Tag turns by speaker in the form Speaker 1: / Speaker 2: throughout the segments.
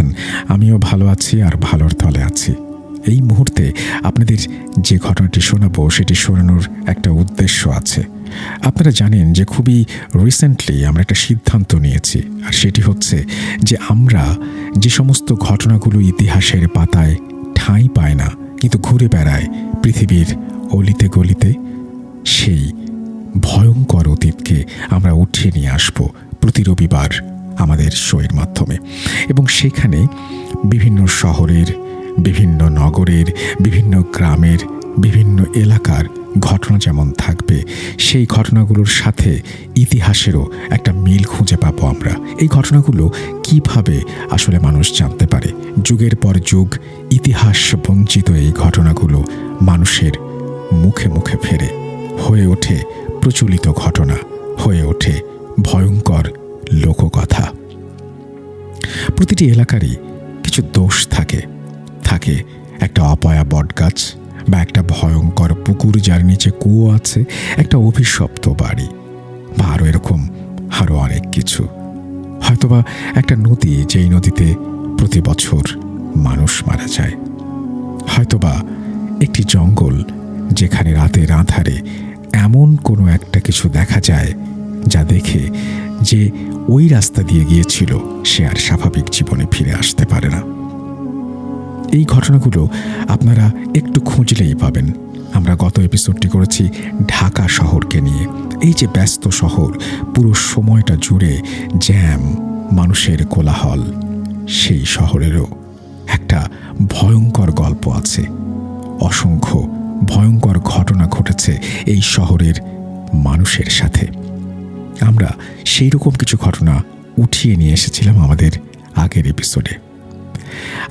Speaker 1: আছেন আমিও ভালো আছি আর ভালোর তলে আছি। এই মুহূর্তে আপনাদের যে ঘটনাটি শোনাবো, সেটি শোনানোর একটা উদ্দেশ্য আছে। আপনারা জানেন যে খুবই রিসেন্টলি আমরা একটা সিদ্ধান্ত নিয়েছি, আর সেটি হচ্ছে যে আমরা যে সমস্ত ঘটনাগুলো ইতিহাসের পাতায় ঠাঁই পায় না, কিন্তু ঘুরে বেড়ায় পৃথিবীর অলিতে গলিতে, সেই ভয়ঙ্কর অতীতকে আমরা উঠিয়ে নিয়ে আসব প্রতি রবিবার। আমাদের শোয়ের মাধ্যমে। এবং সেখানে বিভিন্ন শহরের, বিভিন্ন নগরের, বিভিন্ন গ্রামের, বিভিন্ন এলাকার ঘটনা যেমন থাকবে, সেই ঘটনাগুলোর সাথে ইতিহাসেরও একটা মিল খুঁজে পাবো আমরা। এই ঘটনাগুলো কীভাবে আসলে মানুষ জানতে পারে? যুগের পর যুগ ইতিহাস বঞ্চিত এই ঘটনাগুলো মানুষের মুখে মুখে ফেরে। হয়ে ওঠে প্রচলিত ঘটনা, হয়ে ওঠে ভয়ঙ্কর লোককথা। প্রতিটি এলাকারই কিছু দোষ থাকে। থাকে একটা অপয়া বটগাছ বা একটা ভয়ঙ্কর পুকুর যার নিচে কুয়ো আছে, একটা অভিশপ্ত বাড়ি বা আরও এরকম আরও অনেক কিছু। হয়তোবা একটা নদী যেই নদীতে প্রতি বছর মানুষ মারা যায়। হয়তোবা একটি জঙ্গল যেখানে রাতের আধারে এমন কোনো একটা কিছু দেখা যায় যা দেখে যে ওই রাস্তা দিয়ে গিয়েছিল, সে আর স্বাভাবিক জীবনে ফিরে আসতে পারে না। এই ঘটনাগুলো আপনারা একটু খুঁজলেই পাবেন। আমরা গত এপিসোডটি করেছি ঢাকা শহরকে নিয়ে। এই যে ব্যস্ত শহর, পুরো সময়টা জুড়ে জ্যাম, মানুষের কোলাহল, সেই শহরেরও একটা ভয়ঙ্কর গল্প আছে। অসংখ্য ভয়ঙ্কর ঘটনা ঘটেছে এই শহরের মানুষের সাথে। আমরা সেই রকম কিছু ঘটনা উঠিয়ে নিয়ে এসেছিলাম আমাদের আগের এপিসোডে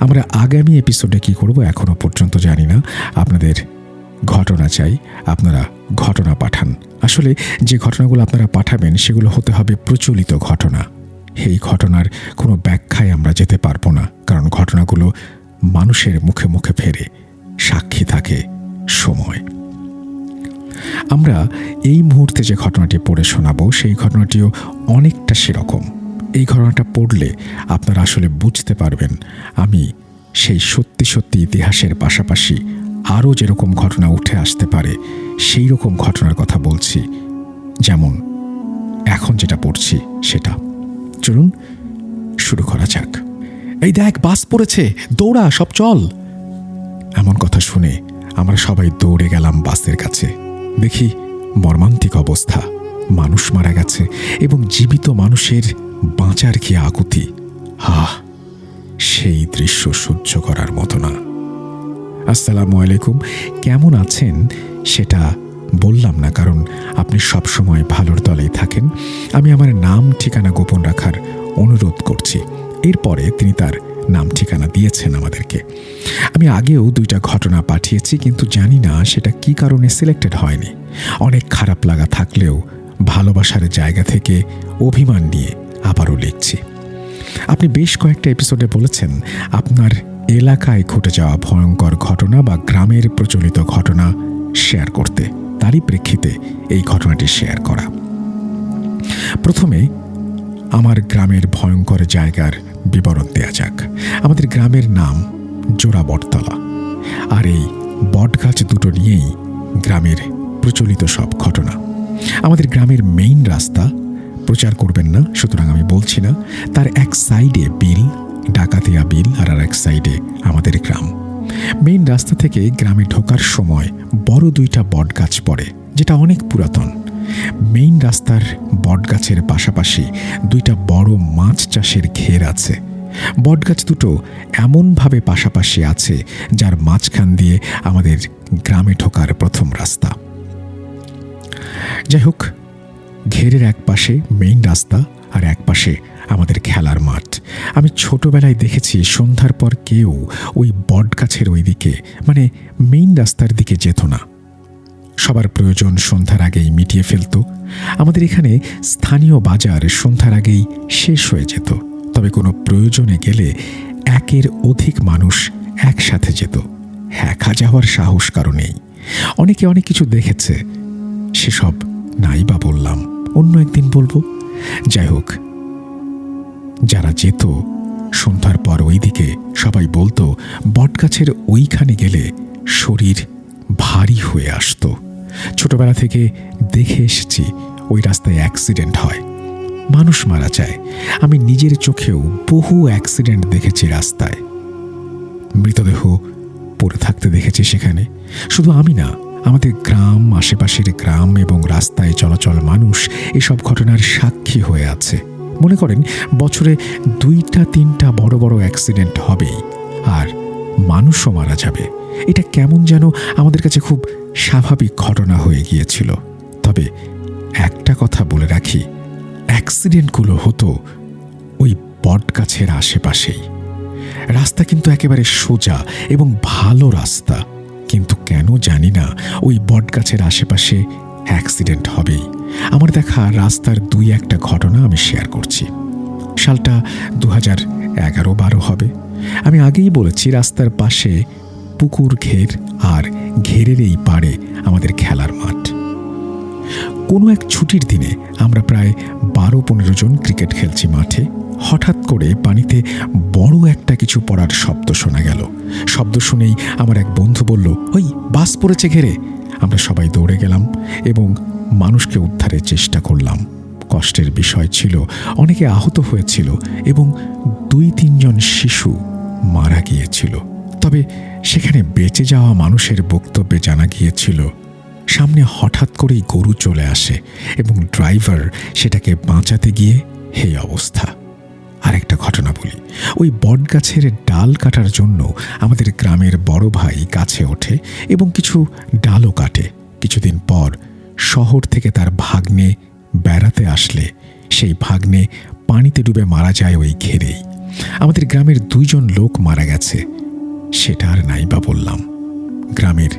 Speaker 1: আমরা আগামী এপিসোডে কি করব এখনও পর্যন্ত জানি না। আপনাদের ঘটনা চাই, আপনারা ঘটনা পাঠান। আসলে যে ঘটনাগুলো আপনারা পাঠাবেন, সেগুলো হতে হবে প্রচলিত ঘটনা। এই ঘটনার কোনো ব্যাখ্যায় আমরা যেতে পারব না, কারণ ঘটনাগুলো মানুষের মুখে মুখে ফেরে, সাক্ষী থাকে সময়। আমরা এই মুহূর্তে যে ঘটনাটি পড়ে শোনাবো, সেই ঘটনাটিও অনেকটা সেরকম। এই ঘটনাটা পড়লে আপনারা আসলে বুঝতে পারবেন, আমি সেই সত্যি সত্যি ইতিহাসের পাশাপাশি আরও যেরকম ঘটনা উঠে আসতে পারে, সেই রকম ঘটনার কথা বলছি। যেমন এখন যেটা পড়ছি, সেটা। চলুন, শুরু করা যাক। এই দেখ, বাস পড়েছে, দৌড়া, সব চল। এমন কথা শুনে আমরা সবাই দৌড়ে গেলাম বাসের কাছে। দেখি মর্মান্তিক অবস্থা। মানুষ মারা গেছে এবং জীবিত মানুষের বাঁচার কি আকুতি? হা, সেই দৃশ্য সহ্য করার মতো না। আসসালামু আলাইকুম, কেমন আছেন? সেটা বললাম না, কারণ আপনি সব সময় ভালোর দলেই থাকেন। আমি আমার নাম, ঠিকানা গোপন রাখার অনুরোধ করছি। এরপরে তিনি তার নাম ঠিকানা দিয়েছেন আমাদেরকে। আমি আগেও দুইটা ঘটনা পাঠিয়েছি, কিন্তু জানি না সেটা কি কারণে সিলেক্টেড হয়নি। অনেক খারাপ লাগা থাকলেও ভালোবাসার জায়গা থেকে অভিমান নিয়ে আবারও লিখছি। আপনি বেশ কয়েকটা এপিসোডে বলেছেন, আপনার এলাকায় ঘটে যাওয়া ভয়ঙ্কর ঘটনা বা গ্রামের প্রচলিত ঘটনা শেয়ার করতে, তারই প্রেক্ষিতে এই ঘটনাটি শেয়ার করা। প্রথমে, আমার গ্রামের ভয়ঙ্কর জায়গার বিবরণ দেয়া যাক। আমাদের গ্রামের নাম জোড়া বটতলা। আর এই বটগাছ দুটো নিয়েই গ্রামের প্রচলিত সব ঘটনা। আমাদের গ্রামের মেইন রাস্তা, প্রচার করবেন না, সুতরাং আমি বলছি না, তার এক সাইডে বিল, ডাকাতিয়া বিল, আর আর এক সাইডে আমাদের গ্রাম। মেইন রাস্তা থেকে গ্রামে ঢোকার সময় বড় দুইটা বটগাছ পড়ে, যেটা অনেক পুরাতন। মেইন রাস্তার বটগাছের পাশাপাশি দুইটা বড় মাছ চাষের ঘের আছে। বটগাছ দুটো এমনভাবে পাশাপাশি আছে যার মাঝখান দিয়ে আমাদের গ্রামে ঢোকার প্রথম রাস্তা। যাই হোক, ঘেরের এক পাশে মেইন রাস্তা আর এক পাশে আমাদের খেলার মাঠ। আমি ছোটবেলায় দেখেছি সন্ধ্যার পর কেউ ওই বটগাছের ওই দিকে মানে মেইন রাস্তার দিকে যেত না। সবার প্রয়োজন সন্ধ্যার আগেই মিটিয়ে ফেলত। আমাদের এখানে স্থানীয় বাজার সন্ধ্যার আগেই শেষ হয়ে যেত। তবে কোনো প্রয়োজনে গেলে একের অধিক মানুষ একসাথে যেত। একা যাওয়ার সাহস কারও নেই। অনেকে অনেক কিছু দেখেছে। সেসব নাই বা বললাম, অন্য একদিন বলব। যাই হোক, যারা যেত, সন্ধ্যার পর ওইদিকে সবাই বলতো, বটগাছের ওইখানে গেলে শরীর ভারী হয়ে আসতো। ছোটবেলা থেকে দেখে এসেছি ওই রাস্তায় অ্যাক্সিডেন্ট হয়। মানুষ মারা যায়। আমি নিজের চোখেও বহু অ্যাক্সিডেন্ট দেখেছি রাস্তায়। মৃতদেহ পড়ে থাকতে দেখেছি সেখানে। শুধু আমি না, আমাদের গ্রাম, আশেপাশের গ্রাম এবং রাস্তায় চলাচল মানুষ এসব ঘটনার সাক্ষী হয়ে আছে। মনে করেন, বছরে দুইটা, তিনটা বড় বড় অ্যাক্সিডেন্ট হবেই। আর মানুষও মারা যাবে। এটা কেমন যেন আমাদের কাছে খুব স্বাভাবিক ঘটনা হয়ে গিয়েছিল। তবে একটা কথা বলে রাখি, অ্যাক্সিডেন্টগুলো হতো ওই বটগাছের আশেপাশেই। রাস্তা কিন্তু একেবারে সোজা এবং ভালো রাস্তা। কিন্তু কেন জানি না, ওই বটগাছের আশেপাশে অ্যাক্সিডেন্ট হবেই। আমার দেখা রাস্তার দুই একটা ঘটনা আমি শেয়ার করছি। সালটা দু হাজার এগারো বারো হবে। আমি আগেই বলেছি রাস্তার পাশে পুকুর ঘের আর ঘেরের এই পাড়ে আমাদের খেলার মাঠ। কোনো এক ছুটির দিনে আমরা প্রায় বারো পনেরো জন ক্রিকেট খেলছি মাঠে। হঠাৎ করে পানিতে বড় একটা কিছু পড়ার শব্দ শোনা গেল। শব্দ শুনেই আমার এক বন্ধু বলল, ওই, বাস পড়েছে ঘেরে। আমরা সবাই দৌড়ে গেলাম এবং মানুষকে উদ্ধারের চেষ্টা করলাম। কষ্টের বিষয় ছিল, অনেকে আহত হয়েছিল এবং দুই তিনজন শিশু মারা গিয়েছিল। তবে সেখানে বেঁচে যাওয়া মানুষের বক্তব্যে জানা গিয়েছিল, সামনে হঠাৎ করেই গরু চলে আসে এবং ড্রাইভার সেটাকে বাঁচাতে গিয়ে এই অবস্থা। আরেকটা ঘটনা বলি, ওই বটগাছের ডাল কাটার জন্য আমাদের গ্রামের বড় ভাই গাছে ওঠে এবং কিছু ডালও কাটে। কিছুদিন পর শহর থেকে তার ভাগ্নে বেড়াতে আসলে, সেই ভাগ্নে পানিতে ডুবে মারা যায় ওই ঘেরেই। আমাদের গ্রামের দুইজন লোক মারা গেছে। সেটা আর নাই বা বললাম। গ্রামের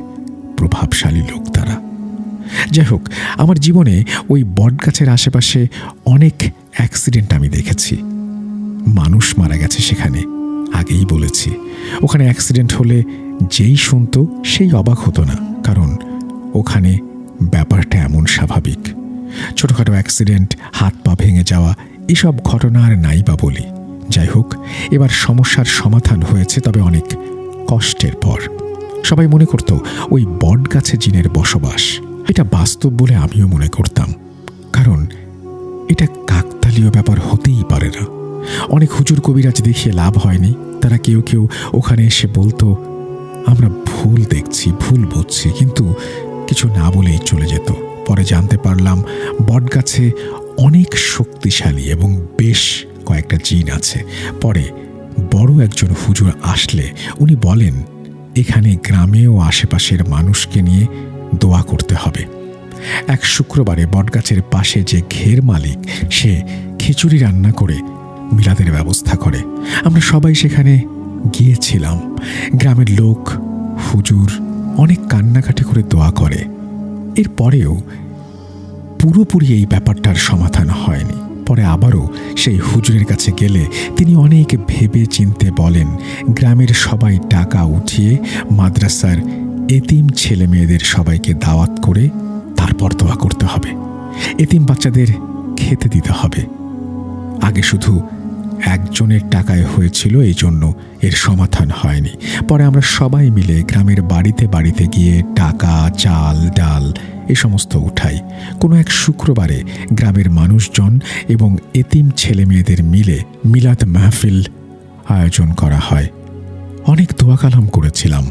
Speaker 1: প্রভাবশালী লোক তারা। যাই হোক, আমার জীবনে ওই বটগাছের আশেপাশে অনেক অ্যাক্সিডেন্ট আমি দেখেছি। মানুষ মারা গেছে সেখানে, আগেই বলেছি। ওখানে অ্যাক্সিডেন্ট হলে যেই শুনতো সেই অবাক হতো না, কারণ ওখানে ব্যাপারটা এমন স্বাভাবিক। ছোটোখাটো অ্যাক্সিডেন্ট হাত পা ভেঙে যাওয়া, এসব ঘটনা আর নাই বা বলি। যাই হোক, এবার সমস্যার সমাধান হয়েছে, তবে অনেক কষ্টের পর। সবাই মনে করত, ওই বট গাছে জিনের বসবাস। এটা বাস্তব বলে আমিও মনে করতাম। কারণ, এটা কাকতালীয় ব্যাপার হতেই পারে না। অনেক হুজুর কবিরাজ দেখিয়ে লাভ হয়নি। তারা কেউ কেউ ওখানে এসে বলতো, আমরা ভুল দেখছি, ভুল বুঝছি। কিন্তু কিছু না বলেই চলে যেত। পরে জানতে পারলাম, বটগাছে অনেক শক্তিশালী এবং বেশ কয়েকটা জিন আছে। পরে বড় একজন হুজুর আসলে উনি বলেন, এখানে গ্রামে ও আশেপাশের মানুষকে নিয়ে দোয়া করতে হবে। এক শুক্রবারে বটগাছের পাশে যে ঘের মালিক, সে খিচুড়ি রান্না করে মিলাদের ব্যবস্থা করে। আমরা সবাই সেখানে গিয়েছিলাম। গ্রামের লোক, হুজুর অনেক কান্নাকাটি করে দোয়া করে। এরপরেও পুরোপুরি এই ব্যাপারটার সমাধান হয়নি। পরে আবারও সেই হুজুরের কাছে গেলে তিনি অনেক ভেবে চিনতে বলেন, গ্রামের সবাই টাকা উঠিয়ে মাদ্রাসার এতিম ছেলে মেয়েদের সবাইকে দাওয়াত করে তারপর দোয়া করতে হবে। এতিম বাচ্চাদের খেতে দিতে হবে। আগে শুধু একজনের টাকায় হয়েছিল এই জন্য এর সমাধান হয়নি। পরে আমরা সবাই মিলে গ্রামের বাড়িতে বাড়িতে গিয়ে টাকা, চাল, ডাল এ সমস্ত উঠাই। কোনো এক শুক্রবারে গ্রামের মানুষজন এবং এতিম ছেলে মেয়েদের মিলে মিলাদ মাহফিল আয়োজন করা হয়। অনেক দোয়া কালাম করেছিলাম।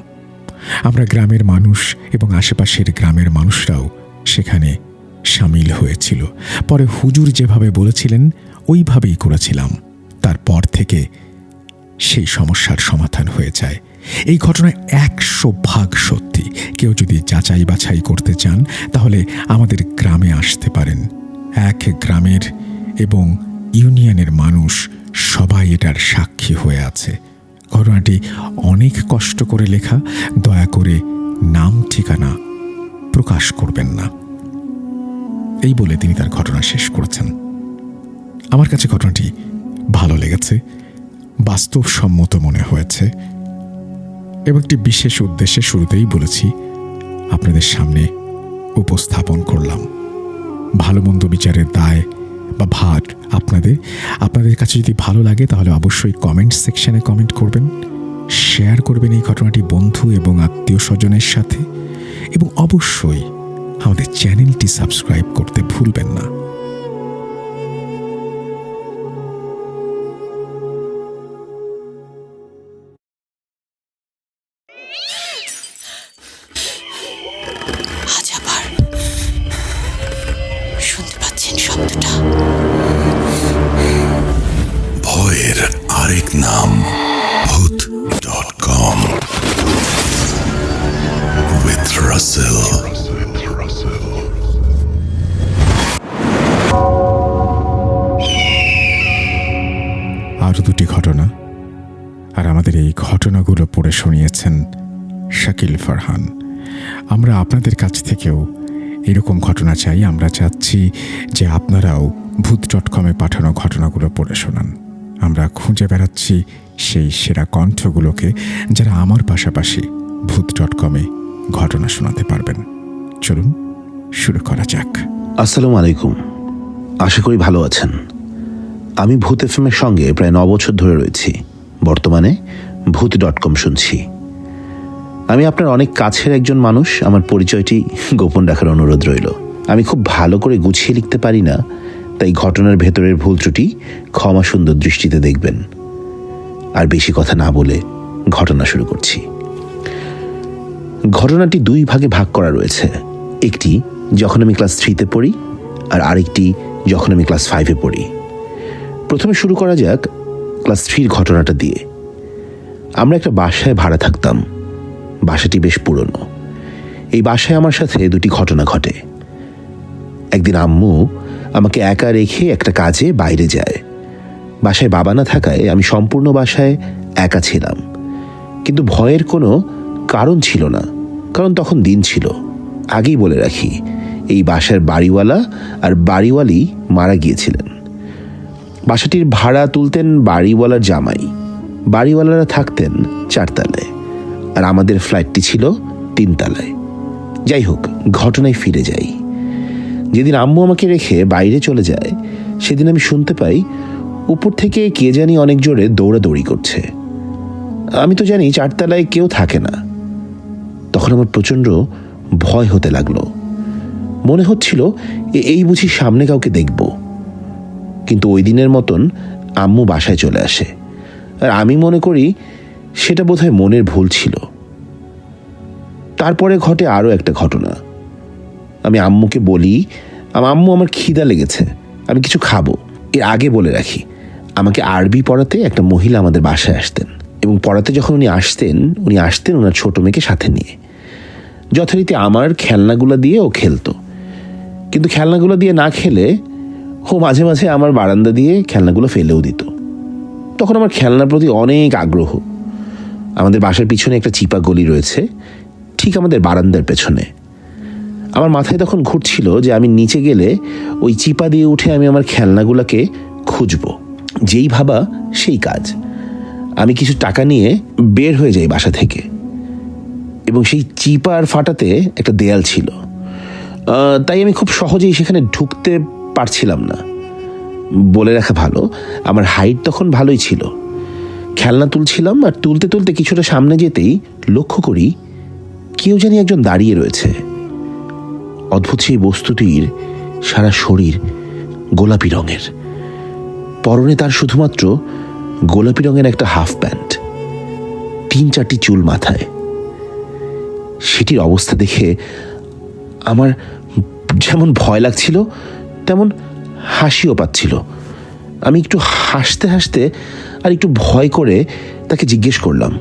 Speaker 1: আমরা গ্রামের মানুষ এবং আশেপাশের গ্রামের মানুষরাও সেখানে সামিল হয়েছিল। পরে হুজুর যেভাবে বলেছিলেন, ওইভাবেই করেছিলাম। তারপর থেকে সেই সমস্যার সমাধান হয়ে যায়। এই ঘটনা একশো ভাগ সত্যি। কেউ যদি যাচাই বাছাই করতে চান, তাহলে আমাদের গ্রামে আসতে পারেন। এক গ্রামের এবং ইউনিয়নের মানুষ সবাই এটার সাক্ষী হয়ে আছে। ঘটনাটি অনেক কষ্ট করে লেখা। দয়া করে নাম, ঠিকানা প্রকাশ করবেন না। এই বলে তিনি তার ঘটনা শেষ করেছেন। আমার কাছে ঘটনাটি ভালো লেগেছে, বাস্তবসম্মত মনে হয়েছে। এবং একটি বিশেষ উদ্দেশ্যে শুরুতেই বলেছি, আপনাদের সামনে উপস্থাপন করলাম। ভালো মন্দ বিচারের দায় বা ভার আপনাদের। আপনাদের কাছে যদি ভালো লাগে, তাহলে অবশ্যই কমেন্ট সেকশানে কমেন্ট করবেন শেয়ার করবেন এই ঘটনাটি বন্ধু এবং আত্মীয় স্বজনের সাথে। এবং অবশ্যই আমাদের চ্যানেলটি সাবস্ক্রাইব করতে ভুলবেন না।
Speaker 2: রাসেল
Speaker 1: আরও দুটি ঘটনা, আর আমাদের এই ঘটনাগুলো পড়ে শুনিয়েছেন শাকিল ফারহান। আমরা আপনাদের কাছ থেকেও এরকম ঘটনা চাই, আমরা চাচ্ছি যে আপনারাও ভূত ডট কমে পাঠানো ঘটনাগুলো পড়ে শোনান। আমরা খুঁজে বেড়াচ্ছি সেই সেরা কণ্ঠগুলোকে যারা আমার পাশাপাশি ভূত ডট কমে ঘটনা শোনাতে পারবেন। চলুন, শুরু করা যাক।
Speaker 3: আসসালামু আলাইকুম। আশা করি ভালো আছেন। আমি ভূত এফএমের সঙ্গে প্রায় ন বছর ধরে রয়েছি। বর্তমানে ভূত ডট কম শুনছি। আমি আপনার অনেক কাছের একজন মানুষ। আমার পরিচয়টি গোপন রাখার অনুরোধ রইল। আমি খুব ভালো করে গুছিয়ে লিখতে পারি না, তাই ঘটনার ভেতরের ভুল ত্রুটি ক্ষমা সুন্দর দৃষ্টিতে দেখবেন। আর বেশি কথা না বলে ঘটনা শুরু করছি। ঘটনাটি দুই ভাগে ভাগ করা রয়েছে। একটি, যখন আমি ক্লাস থ্রিতে পড়ি, আর আরেকটি, যখন আমি ক্লাস ফাইভে পড়ি। প্রথমে শুরু করা যাক ক্লাস থ্রির ঘটনাটা দিয়ে। আমরা একটা বাসায় ভাড়া থাকতাম। বাসাটি বেশ পুরনো। এই বাসায় আমার সাথে দুটি ঘটনা ঘটে। একদিন আম্মু আমাকে একা রেখে একটা কাজে বাইরে যায়। বাসায় বাবা না থাকায় আমি সম্পূর্ণ বাসায় একা ছিলাম। কিন্তু ভয়ের কোনো কারণ ছিল না, কারণ তখন দিন ছিল। আগেই বলে রাখি, এই বাসার বাড়িওয়ালা আর বাড়িওয়ালি মারা গিয়েছিলেন। বাসাটির ভাড়া তুলতেন বাড়িওয়ালার জামাই। বাড়িওয়ালারা থাকতেন চারতলায়। আর আমাদের ফ্ল্যাটটি ছিল তিনতলায়। যাই হোক, ঘটনায় ফিরে যাই। যেদিন আম্মু আমাকে রেখে বাইরে চলে যায়, সেদিন আমি শুনতে পাই, উপর থেকে কে জানি অনেক জোরে দৌড়াদৌড়ি করছে। আমি তো জানি চারতলায় কেউ থাকে না। তখন আমার প্রচণ্ড ভয় হতে লাগল। মনে হচ্ছিল এই বুঝি সামনে কাউকে দেখব। কিন্তু ওই দিনের মতন আম্মু বাসায় চলে আসে। আর আমি মনে করি, সেটা বোধহয় মনের ভুল ছিল। তারপরে ঘটে আরও একটা ঘটনা। আমি আম্মুকে বলি আম্মু, আমার খিদা লেগেছে। আমি কিছু খাব। এর আগে বলে রাখি, আমাকে আরবি পড়াতে একটা মহিলা আমাদের বাসায় আসতেন। এবং পড়াতে যখন উনি আসতেন উনি আসতেন ওনার ছোট মেয়েকে সাথে নিয়ে। যথারীতি আমার খেলনাগুলো দিয়ে ও খেলতো। কিন্তু খেলনাগুলো দিয়ে না খেলে ও মাঝে মাঝে আমার বারান্দা দিয়ে খেলনাগুলো ফেলেও দিত। তখন আমার খেলনার প্রতি অনেক আগ্রহ। আমাদের বাসার পিছনে একটা চিপা গলি রয়েছে, ঠিক আমাদের বারান্দার পেছনে। আমার মাথায় তখন ঘুরছিল যে আমি নিচে গেলে ওই চিপা দিয়ে উঠে আমি আমার খেলনাগুলোকে খুঁজব। যেই ভাবা সেই কাজ। আমি কিছু টাকা নিয়ে বের হয়ে যাই বাসা থেকে। এবং সেই চিপার ফাটাতে একটা দেয়াল ছিল। তাই আমি খুব সহজেই সেখানে ঢুকতে পারছিলাম না। বলে রাখা ভালো, আমার হাইট তখন ভালোই ছিল। খেলনা তুলছিলাম আর তুলতে তুলতে কিছুটা সামনে যেতেই লক্ষ্য করি কেউ জানি একজন দাঁড়িয়ে রয়েছে। অদ্ভুত সেই বস্তুটির সারা শরীর গোলাপি রঙের। পরনে তার শুধুমাত্র গোলাপি রঙের একটা হাফ প্যান্ট। তিন চারটি চুল মাথায়। সেটির অবস্থা দেখে আমার যেমন ভয় লাগছিল, তেমন হাসিও পাচ্ছিল। আমি একটু হাসতে হাসতে আর একটু ভয় করে তাকে জিজ্ঞেস করলাম,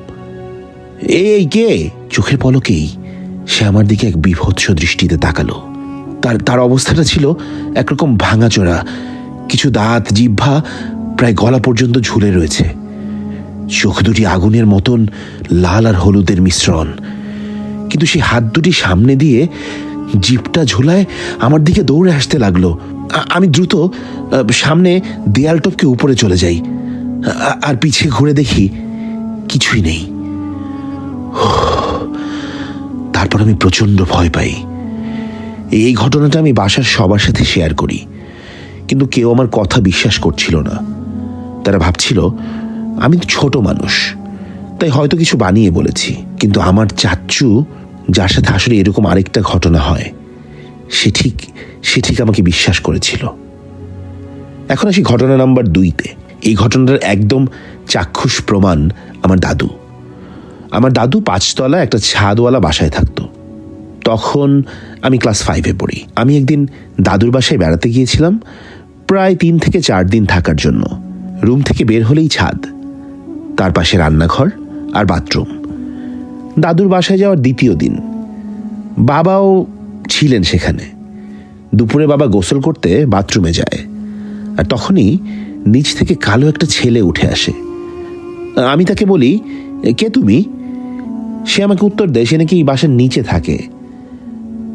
Speaker 3: এই কে? চোখের পলকেই সে আমার দিকে এক বিভৎস দৃষ্টিতে তাকালো। তার তার অবস্থাটা ছিল একরকম ভাঙাচোরা, কিছু দাঁত, জিহ্বা প্রায় গলা পর্যন্ত ঝুলে রয়েছে। চোখ দুটি আগুনের মতন লাল আর হলুদের মিশ্রণ। কিন্তু সেই হাত দুটি সামনে দিয়ে জিপটা ঝোলায় আমার দিকে দৌড়ে আসতে লাগল। আমি দ্রুত সামনে দেয়াল টপকে উপরে চলে যাই। আর পিছিয়ে ঘুরে দেখি কিছুই নেই। তারপর আমি প্রচণ্ড ভয় পাই। এই ঘটনাটা আমি বাসার সবার সাথে শেয়ার করি। কিন্তু কেউ আমার কথা বিশ্বাস করছিল না। তারা ভাবছিল, আমি ছোট মানুষ, তাই হয়তো কিছু বানিয়ে বলেছি। কিন্তু আমার চাচ্চু যার সাথে আসলে এরকম আরেকটা ঘটনা হয়। সে ঠিক সে ঠিক আমাকে বিশ্বাস করেছিল। এখন আসি ঘটনা নাম্বার দুইতে। এই ঘটনাটার একদম চাক্ষুষ প্রমাণ আমার দাদু। আমার দাদু পাঁচতলা একটা ছাদওয়ালা বাসায় থাকতো। তখন আমি ক্লাস ফাইভে পড়ি। আমি একদিন দাদুর বাসায় বেড়াতে গিয়েছিলাম, প্রায় তিন থেকে চার দিন থাকার জন্য। রুম থেকে বের হলেই ছাদ। তার পাশে রান্নাঘর আর বাথরুম। দাদুর বাসায় যাওয়ার দ্বিতীয় দিন। বাবাও ছিলেন সেখানে। দুপুরে বাবা গোসল করতে বাথরুমে যায়। আর তখনই নিচ থেকে কালো একটা ছেলে উঠে আসে। আমি তাকে বলি, কে তুমি? সে আমাকে উত্তর দেয়, সে নাকি বাসার নিচে থাকে।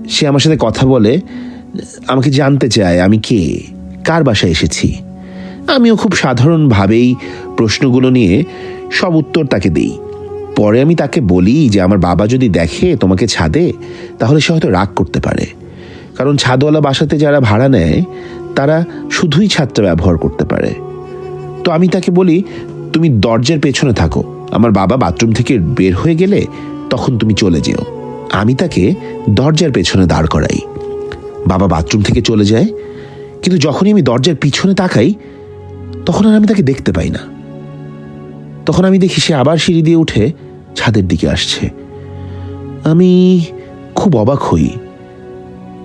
Speaker 3: সে আমার সাথে কথা বলে, আমাকে জানতে চায়, আমি কে? কার বাসায় এসেছি? আমিও খুব সাধারণভাবেই প্রশ্নগুলো নিয়ে সব উত্তর তাকে দিই। পরে আমি তাকে বলি যে, আমার বাবা যদি দেখে তোমাকে ছাদে, তাহলে সে হয়তো রাগ করতে পারে। কারণ ছাদওয়ালা বাসাতে যারা ভাড়া নেয়, তারা শুধুই ছাদটা ব্যবহার করতে পারে। তো আমি তাকে বলি, তুমি দরজার পেছনে থাকো। আমার বাবা বাথরুম থেকে বের হয়ে গেলে তখন তুমি চলে যেও। আমি তাকে দরজার পেছনে দাঁড় করাই। বাবা বাথরুম থেকে চলে যায়। কিন্তু যখনই আমি দরজার পিছনে তাকাই, তখন আর আমি তাকে দেখতে পাই না। তখন আমি দেখি সে আবার সিঁড়ি দিয়ে উঠে ছাদের দিকে আসছে। আমি খুব অবাক হই।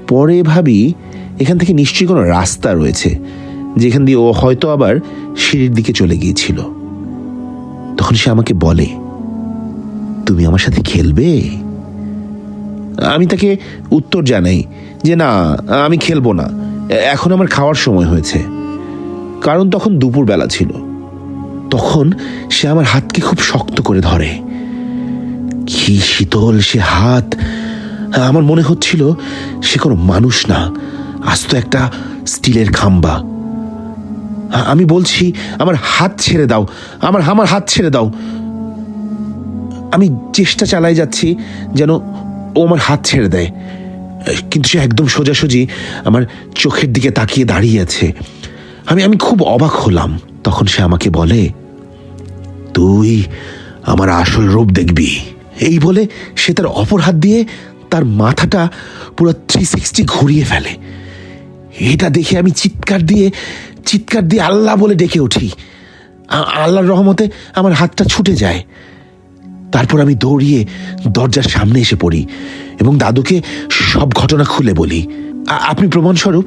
Speaker 3: পরে ভাবি, এখান থেকে নিশ্চয়ই কোনো রাস্তা রয়েছে, যেখান দিয়ে ও হয়তো আবার সিঁড়ির দিকে চলে গিয়েছিল। তখন সে আমাকে বলে, তুমি আমার সাথে খেলবে? আমি তাকে উত্তর জানাই যে, না, আমি খেলব না। এখন আমার খাওয়ার সময় হয়েছে। কারণ তখন দুপুরবেলা ছিল। তখন সে আমার হাতকে খুব শক্ত করে ধরে। কি শীতল সে হাত। আমার মনে হচ্ছিল সে কোনো মানুষ না, আস্ত একটা স্টিলের খাম্বা। আমি বলছি, আমার হাত ছেড়ে দাও, আমার আমার হাত ছেড়ে দাও। আমি চেষ্টা চালাই যাচ্ছি যেন ও আমার হাত ছেড়ে দেয়, কিন্তু সে একদম সোজাসুজি আমার চোখের দিকে তাকিয়ে দাঁড়িয়ে আছে। আমি আমি খুব অবাক হলাম, তখন সে আমাকে বলে, তুই আমার আসল রূপ দেখবি। এই বলে সে তার অপর হাত দিয়ে তার মাথাটা পুরো থ্রি সিক্সটি ঘুরিয়ে ফেলে। এটা দেখে আমি চিৎকার দিয়ে চিৎকার দিয়ে আল্লাহ বলে ডেকে উঠি। আল্লাহর রহমতে আমার হাতটা ছুটে যায়। তারপর আমি দৌড়িয়ে দরজার সামনে এসে পড়ি এবং দাদুকে সব ঘটনা খুলে বলি। আপনি প্রমাণস্বরূপ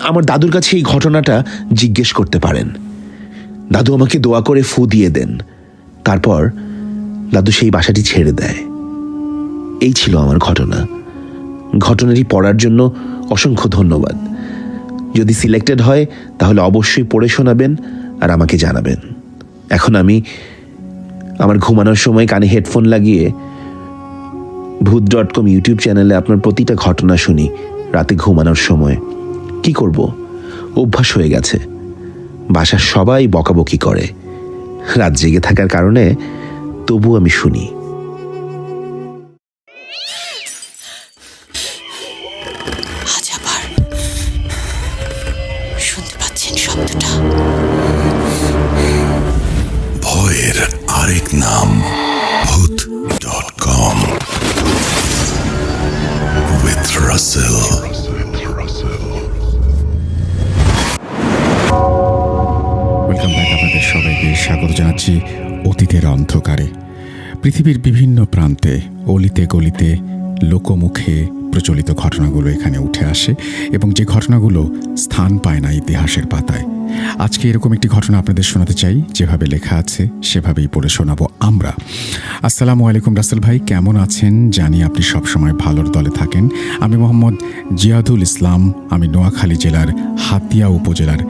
Speaker 3: আমার দাদুর কাছে এই ঘটনাটা জিজ্ঞেস করতে পারেন। দাদু আমাকে দোয়া করে ফু দিয়ে দেন। তারপর দাদু সেই বাসাটি ছেড়ে দেয়। এই ছিল আমার ঘটনা। ঘটনাটি পড়ার জন্য অসংখ্য ধন্যবাদ। যদি সিলেক্টেড হয়, তাহলে অবশ্যই পড়ে শোনাবেন আর আমাকে জানাবেন। এখন আমি আমার ঘুমানোর সময় কানে হেডফোন লাগিয়ে ভূত ডট কম ইউটিউব চ্যানেলে আপনার প্রতিটা ঘটনা শুনি রাতে ঘুমানোর সময়। কি করব? অভ্যাস হয়ে গেছে। বাসার সবাই বকাবকি করে। রাত জেগে থাকার কারণে তবু আমি শুনি।
Speaker 1: স্বাগত জানাচ্ছি অতীতের অন্ধকারে। পৃথিবীর বিভিন্ন প্রান্তে অলিতে গলিতে লোকমুখে প্রচলিত ঘটনাগুলো এখানে উঠে আসে এবং যে ঘটনাগুলো স্থান পায় না ইতিহাসের পাতায়। আজকে এরকম একটি ঘটনা আপনাদের শোনাতে চাই, যেভাবে লেখা আছে, সেভাবেই পড়ে শোনাবো আমরা। আসসালামু আলাইকুম রাসেল ভাই, কেমন আছেন? জানি আপনি সবসময় ভালোর দলে থাকেন। আমি মোহাম্মদ জিয়াদুল ইসলাম, আমি নোয়াখালী জেলার হাতিয়া উপজেলার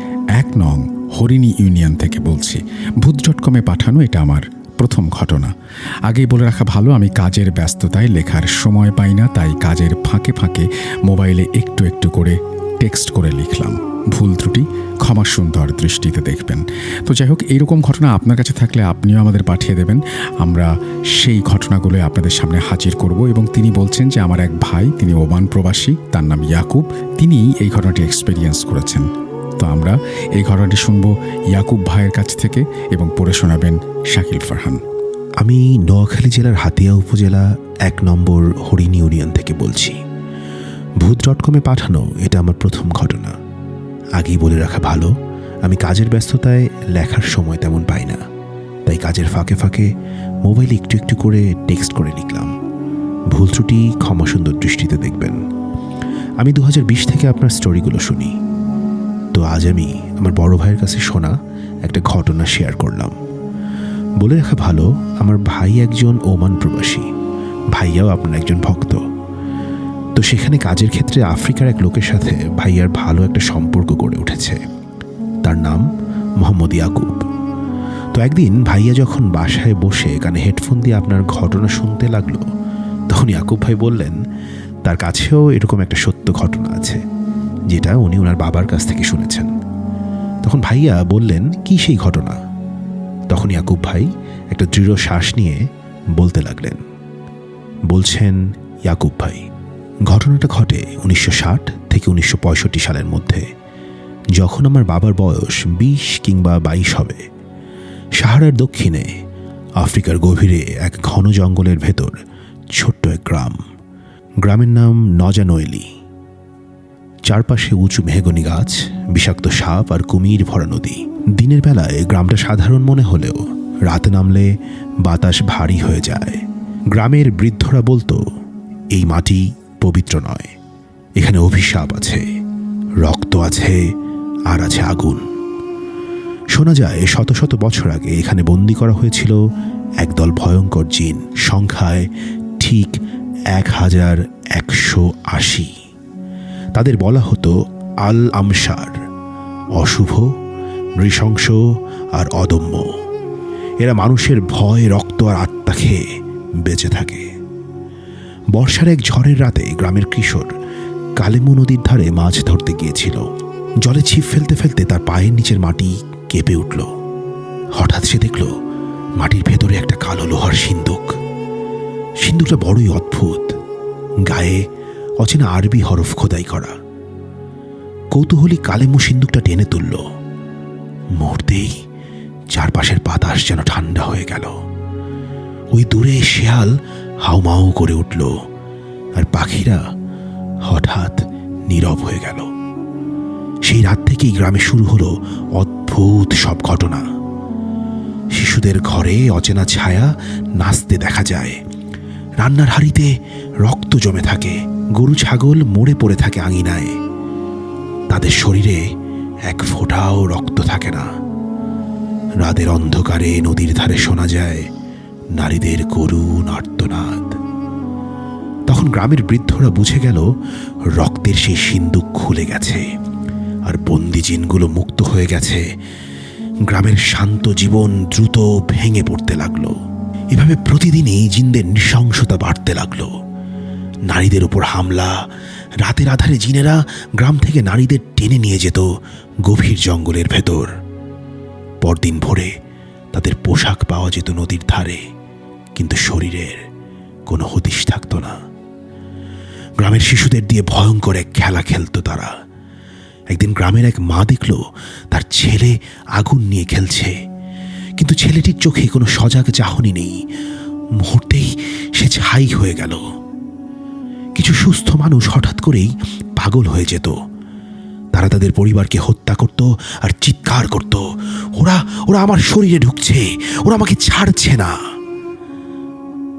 Speaker 1: এক নং হরিণী ইউনিয়ন থেকে বলছি, ভূত ডট কমে পাঠানো এটা আমার প্রথম ঘটনা। আগেই বলে রাখা ভালো, আমি কাজের ব্যস্ততায় লেখার সময় পাই না, তাই কাজের ফাঁকে ফাঁকে মোবাইলে একটু একটু করে টেক্সট করে লিখলাম। ভুল ত্রুটি, ক্ষমা সুন্দর দৃষ্টিতে দেখবেন। তো যাই হোক, এইরকম ঘটনা আপনার কাছে থাকলে আপনিও আমাদের পাঠিয়ে দেবেন। আমরা সেই ঘটনাগুলো আপনাদের সামনে হাজির করব এবং তিনি বলছেন যে, আমার এক ভাই, তিনি ওমান প্রবাসী, তার নাম ইয়াকুব তিনি এই ঘটনাটি এক্সপেরিয়েন্স করেছেন। তো আমরা এই ঘটনাটি শুনব ইয়াকুব ভাইয়ের কাছ থেকে এবং পড়ে শোনাবেন শাকিল ফারহান।
Speaker 3: আমি নোয়াখালী জেলার হাতিয়া উপজেলা এক নম্বর হরিণ ইউনিয়ন থেকে বলছি। ভূত ডট কমে পাঠানো এটা আমার প্রথম ঘটনা। আগেই বলে রাখা ভালো, আমি কাজের ব্যস্ততায় লেখার সময় তেমন পাই না। তাই কাজের ফাঁকে ফাঁকে মোবাইলে একটু একটু করে টেক্সট করে লিখলাম। ভুল ত্রুটি ক্ষমা সুন্দর দৃষ্টিতে দেখবেন। আমি দু হাজার বিশ থেকে আপনার স্টোরিগুলো শুনি। তো আজ আমি আমার বড় ভাইয়ের কাছে শোনা একটা ঘটনা শেয়ার করলাম। বলে রাখা ভালো, আমার ভাই একজন ওমান প্রবাসী। ভাইয়াও আপনার একজন ভক্ত। তো সেখানে কাজের ক্ষেত্রে আফ্রিকার এক লোকের সাথে ভাইয়ার ভালো একটা সম্পর্ক গড়ে উঠেছে। তার নাম মোহাম্মদ ইয়াকুব। তো একদিন ভাইয়া যখন বাসায় বসে কানে হেডফোন দিয়ে আপনার ঘটনা শুনতে লাগল, তখন ইয়াকুব ভাই বললেন, তার কাছেও এরকম একটা সত্য ঘটনা আছে। যেটা উনি ওনার বাবার কাছ থেকে শুনেছেন। তখন ভাইয়া বললেন, কি সেই ঘটনা? তখন ইয়াকুব ভাই একটা দৃঢ় শ্বাস নিয়ে বলতে লাগলেন, বলছেন ইয়াকুব ভাই, ঘটনাটা ঘটে উনিশশো ষাট থেকে উনিশশো পঁয়ষট্টি সালের মধ্যে। যখন আমার বাবার বয়স বিশ কিংবা বাইশ হবে, সাহারার দক্ষিণে আফ্রিকার গভীরে এক ঘন জঙ্গলের ভেতর ছোট্ট এক গ্রাম। গ্রামের নাম নজানৈলি চারপাশে উঁচু মেহগনি গাছ, বিষাক্ত সাপ আর কুমির ভরা নদী। দিনের বেলায় গ্রামটা সাধারণ মনে হলেও রাতে নামলে বাতাস ভারী হয়ে যায়। গ্রামের বৃদ্ধরা বলতো, এই মাটি পবিত্র নয়, এখানে অভিশাপ আছে, রক্ত আছে আর আছে আগুন। শোনা যায়, শত শত বছর আগে এখানে বন্দি করা হয়েছিল একদল ভয়ঙ্কর জিন, সংখ্যায় ঠিক এক হাজার একশো আশি। তাদের বলা হতো আল আমসার অশুভ, নৃশংস আর অদম্য। এরা মানুষের ভয়, রক্ত আর আত্মা খেয়ে বেঁচে থাকে। বর্ষার এক ঝড়ের রাতে গ্রামের কিশোর কালেমু নদীর ধারে মাছ ধরতে গিয়েছিল। জলে ছিপ ফেলতে ফেলতে তার পায়ের নিচের মাটি কেঁপে উঠল। হঠাৎ সে দেখল মাটির ভেতরে একটা কালো লোহার সিন্দুক। সিন্দুকটা বড়ই অদ্ভুত। গায়ে অচেনা আরবি হরফ খোদাই করা। কৌতূহলী কালেমু সিন্দুকটা টেনে তুলল। মুহূর্তেই চারপাশের বাতাস যেন ঠান্ডা হয়ে গেল। ওই দূরে শেয়াল হাউমাউ করে উঠল আর পাখিরা হঠাৎ নীরব হয়ে গেল। সেই রাত থেকেই গ্রামে শুরু হলো অদ্ভুত সব ঘটনা। শিশুদের ঘরে অচেনা ছায়া নাচতে দেখা যায়। রান্নার হাড়িতে রক্ত জমে থাকে। গরু ছাগল মরে পড়ে থাকে আঙিনায়। তাদের শরীরে এক ফোঁটাও রক্ত থাকে না। রাতের অন্ধকারে নদীর ধারে শোনা যায় নারীদের করুণ আর্তনাদ তখন গ্রামের বৃদ্ধরা বুঝে গেল রক্তের সেই সিন্দুক খুলে গেছে আর বন্দি জিনগুলো মুক্ত হয়ে গেছে। গ্রামের শান্ত জীবন দ্রুত ভেঙে পড়তে লাগল। এভাবে প্রতিদিনই জিনদের নৃশংসতা বাড়তে লাগল। নারীদের উপর হামলা। রাতের আধারে জিনেরা গ্রাম থেকে নারীদের টেনে নিয়ে যেত গভীর জঙ্গলের ভেতর। পরদিন ভোরে তাদের পোশাক পাওয়া যেত নদীর ধারে, কিন্তু শরীরের কোনো হদিশ থাকতো না। গ্রামের শিশুদের দিয়ে ভয়ঙ্কর এক খেলা খেলতো তারা। একদিন গ্রামের এক মা দেখল তার ছেলে আগুন নিয়ে খেলছে, কিন্তু ছেলেটির চোখে কোনো সজাগ চাহনি নেই। মুহূর্তেই সে ছাই হয়ে গেল। কিছু সুস্থ মানুষ হঠাৎ করেই পাগল হয়ে যেত। তারা তাদের পরিবারকে হত্যা করত আর চিৎকার করত। ওরা ওরা আমার শরীরে ঢুকছে, ওরা আমাকে ছাড়ছে না।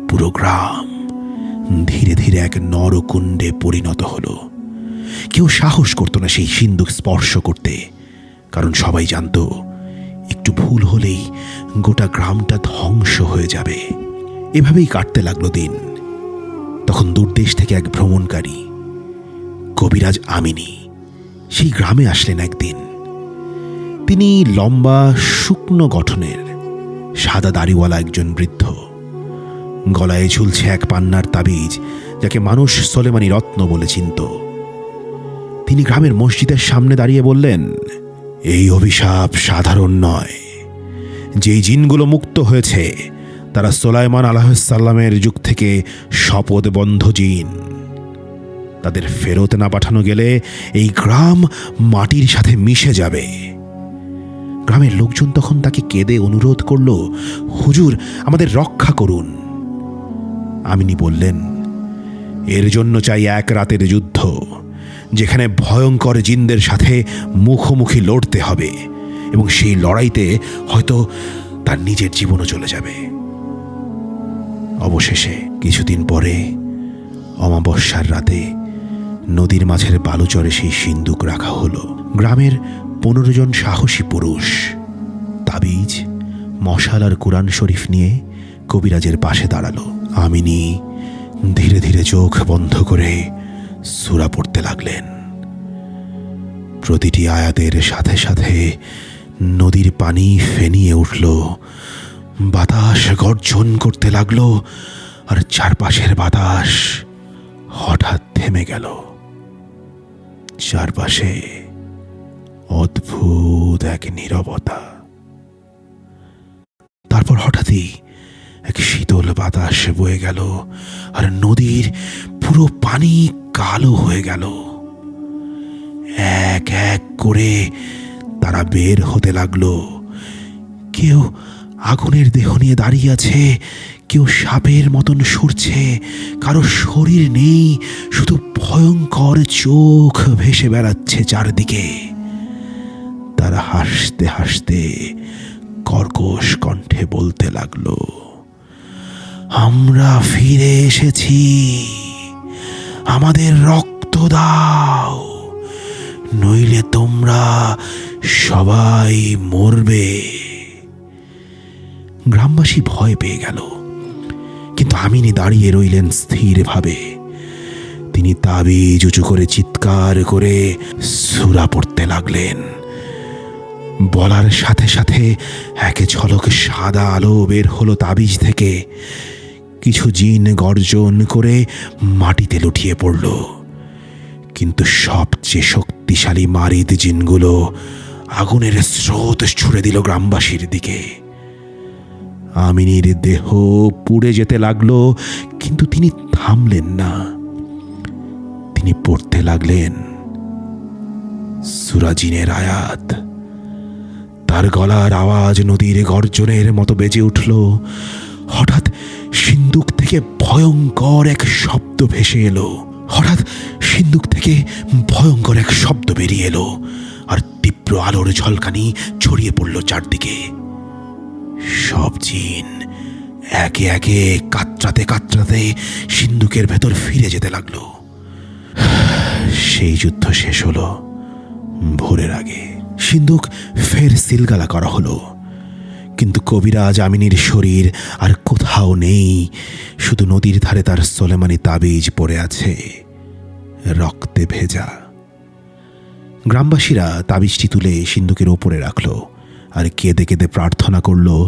Speaker 3: পুরো গ্রাম ধীরে ধীরে এক নরকুণ্ডে পরিণত হলো। কেউ সাহস করতো না সেই সিন্দুক স্পর্শ করতে। কারণ সবাই জানতো, একটু ভুল হলেই গোটা গ্রামটা ধ্বংস হয়ে যাবে। এভাবেই কাটতে লাগল দিন। তখন দূরদেশ থেকে এক ভ্রমণকারী, কবিরাজ আমিনী, সেই গ্রামে আসলেন একদিন। তিনি লম্বা, শুকনো গঠনের, সাদা দাড়িওয়ালা একজন বৃদ্ধ। গলায় ঝুলছে এক পান্নার তাবিজ, যাকে মানুষ সলেমানি রত্ন বলে চিনত। তিনি গ্রামের মসজিদের সামনে দাঁড়িয়ে বললেন, এই অভিশাপ সাধারণ নয়। যেই জিনগুলো মুক্ত হয়েছে তারা সোলাইমান আলাহাল্লামের যুগ থেকে শপথবন্ধ জিন। তাদের ফেরত না পাঠানো গেলে এই গ্রাম মাটির সাথে মিশে যাবে। গ্রামের লোকজন তখন তাকে কেঁদে অনুরোধ করল, হুজুর, আমাদের রক্ষা করুন। আমিনি বললেন, এর জন্য চাই এক রাতের যুদ্ধ, যেখানে ভয়ঙ্কর জিনদের সাথে মুখোমুখি লড়তে হবে এবং সেই লড়াইতে হয়তো তার নিজের জীবনও চলে যাবে। অবশেষে কিছুদিন পরে, অমাবস্যার রাতে নদীর মাঝের বালুচরে সেই সিন্দুক রাখা হলো। গ্রামের পনেরো জন সাহসী পুরুষ, তাবিজ, মশাল আর কোরআন শরীফ নিয়ে কবিরাজের পাশে দাঁড়াল। আমিনি ধীরে ধীরে চোখ বন্ধ করে সুরা পড়তে লাগলেন। প্রতিটি আয়াতের সাথে সাথে নদীর পানি ফেনিয়ে উঠল। বাতাস গর্জন করতে লাগল, আর চারপাশের বাতাস হঠাৎ থেমে গেল। চারপাশে অদ্ভুত এক নীরবতা। তারপর হঠাৎই এক শীতল বাতাস বয়ে গেল, আর নদীর পুরো পানি কালো হয়ে গেল। এক এক করে তারা বের হতে লাগল। কেউ আগুনের দেহ নিয়ে দাঁড়িয়ে আছে। কেউ সাপের মতন সরছে। কারও শরীর নেই। শুধু ভয়ঙ্কর চোখ ভেসে বেড়াচ্ছে চারদিকে। তারা হাসতে হাসতে কর্কশ কণ্ঠে বলতে লাগল, আমরা ফিরে এসেছি। আমাদের রক্ত দাও। নইলে তোমরা সবাই মরবে। গ্রামবাসী ভয় পেয়ে গেল। কিন্তু আমিনি দাঁড়িয়ে রইলেন স্থিরভাবে। তিনি তাবিজ উঁচু করে চিৎকার করে সুরা পড়তে লাগলেন। বলার সাথে সাথে এক ঝলক সাদা আলো বের হলো তাবিজ থেকে। কিছু জিন গর্জন করে মাটিতে লুটিয়ে পড়ল। কিন্তু সবচেয়ে শক্তিশালী মারিদ জিনগুলো আগুনের স্রোত ছুড়ে দিল গ্রামবাসীর দিকে। আমিনীর দেহ পুড়ে যেতে লাগল, কিন্তু তিনি থামলেন না। তিনি পড়তে লাগলেন। সুরাজিনের আয়াত। তার গলার আওয়াজ নদীর গর্জনের মতো বেজে উঠল। হঠাৎ সিন্দুক থেকে ভয়ঙ্কর এক শব্দ ভেসে এলো। হঠাৎ সিন্দুক থেকে ভয়ঙ্কর এক শব্দ বেরিয়ে এলো। আর তীব্র আলোর ঝলকানি ছড়িয়ে পড়ল চারদিকে। সব জিন একে একে কাতরাতে কাতরাতে সিন্দুকের ভেতর ফিরে যেতে লাগল। সেই যুদ্ধ শেষ হলো ভোরের আগে। সিন্দুক ফের সিলগালা করা হলো। কিন্তু কবিরাজ আমিনীর শরীর আর কোথাও নেই, শুধু নদীর ধারে তার সোলেমানি তাবিজ পড়ে আছে, রক্তে ভেজা। গ্রামবাসীরা তাবিজটি তুলে সিন্দুকের ওপরে রাখল। আর কেঁদে কেঁদে প্রার্থনা করল,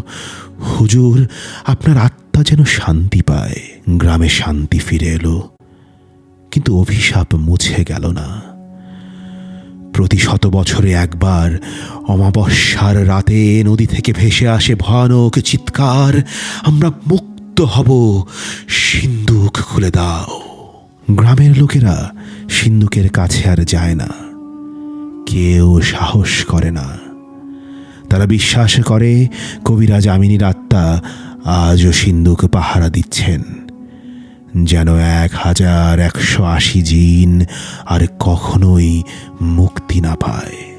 Speaker 3: হুজুর, আপনার আত্মা যেন শান্তি পায়। গ্রামে শান্তি ফিরে এলো। কিন্তু অভিশাপ মুছে গেল না। প্রতি শত বছরে একবার অমাবস্যার রাতে নদী থেকে ভেসে আসে ভয়ানক চিৎকার। আমরা মুক্ত হব। সিন্দুক খুলে দাও। গ্রামের লোকেরা সিন্দুকের কাছে আর যায় না। কেউ সাহস করে না। তারা বিশ্বাস করে কবিরা যামিনীর আত্মা আজও সিন্ধুকে পাহারা দিচ্ছেন। যেন এক হাজার একশো আশি জিন আর কখনোই মুক্তি না পায়।